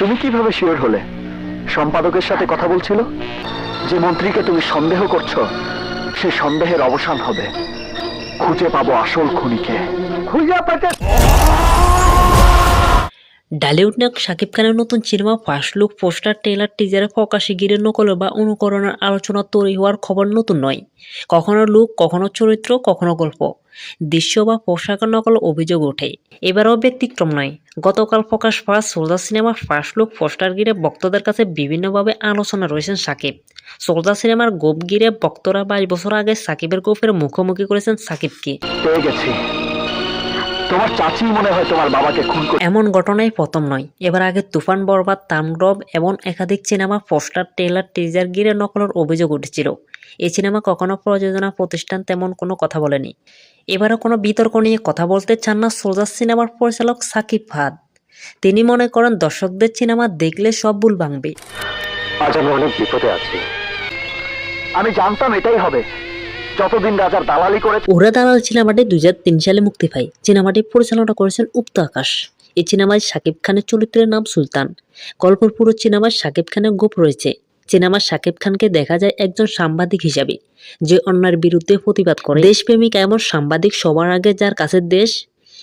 তুমি কীভাবে শিওর হলে? সম্পাদকের সাথে কথা বলছিল? যে মন্ত্রীকে তুমি সন্দেহ করছ, সে সন্দেহের অবসান হবে। খুঁজে পাবো আসল খুনিকে। খুঁজে পেতে ডালিউড নায়ক শাকিব খানের নতুন cinema first look, poster, trailer টিজারে প্রকাশে ঘিরে নকল বা অনুকরণের আলোচনা তৈরি হওয়ার খবর নতুন নয়। কখনো লুক, কখনো চরিত্র, কখনো গল্প। দৃশ্য বা পোশাকের নকল অভিযোগ ওঠে। এবারও ব্যতিক্রম নয়। গতকাল প্রকাশ পাওয়া সোলজার সিনেমার ফার্স্ট লুক, পোস্টার ঘিরে ভক্তদের কাছে বিভিন্নভাবে আলোচনা রয়েছেন সাকিব। সোলজার সিনেমার গোপ গিরে ভক্তরা বাইশ বছর আগে সাকিবের গোপের মুখোমুখি করেছেন সাকিবকে। তোমার চাচি মনে হয় তোমার বাবাকে খুন করে এমন ঘটনাই প্রথম নয়। এবার আগে তুফান বরবাদ তামডব এবং একাধিক সিনেমা পোস্টার ট্রেলার টিজার গিরে নকলের অভিযোগ উঠেছিল। এই সিনেমা কখনো প্রযোজনা প্রতিষ্ঠান তেমন কোনো কথা বলেনি। এবারও কোনো বিতর্ক নিয়ে কথা বলতে চান না সোজা সিনেমার পরিচালক সাকিব ফাদ তিনি মনে করেন দর্শকদের সিনেমা দেখলে সব ভুল ভাঙবে। আজ আমি অনেক বিপদে আছি। আমি জানতাম এটাই হবে। যতদিন রাজার দালালি করে ওরা দালাল সিনেমাটি দুই সালে মুক্তি পায়। সিনেমাটি পরিচালনা করেছেন উক্ত আকাশ। এই সিনেমায় শাকিব খানের চরিত্রের নাম সুলতান। গল্পের পুরো সিনেমায় শাকিব খানের গোপ রয়েছে। সিনেমার শাকিব খানকে দেখা যায় একজন সাংবাদিক হিসাবে, যে অন্যার বিরুদ্ধে প্রতিবাদ করে। দেশপ্রেমিক এমন সাংবাদিক সবার আগে যার কাছে দেশ,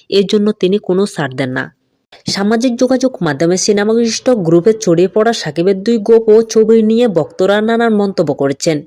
এর জন্য তিনি কোনো ছাড় দেন না। সামাজিক যোগাযোগ মাধ্যমে সিনেমাগৃষ্ট গ্রুপে ছড়িয়ে পড়া সাকিবের দুই গোপ ও ছবি নিয়ে ভক্তরা নানান মন্তব্য করেছেন।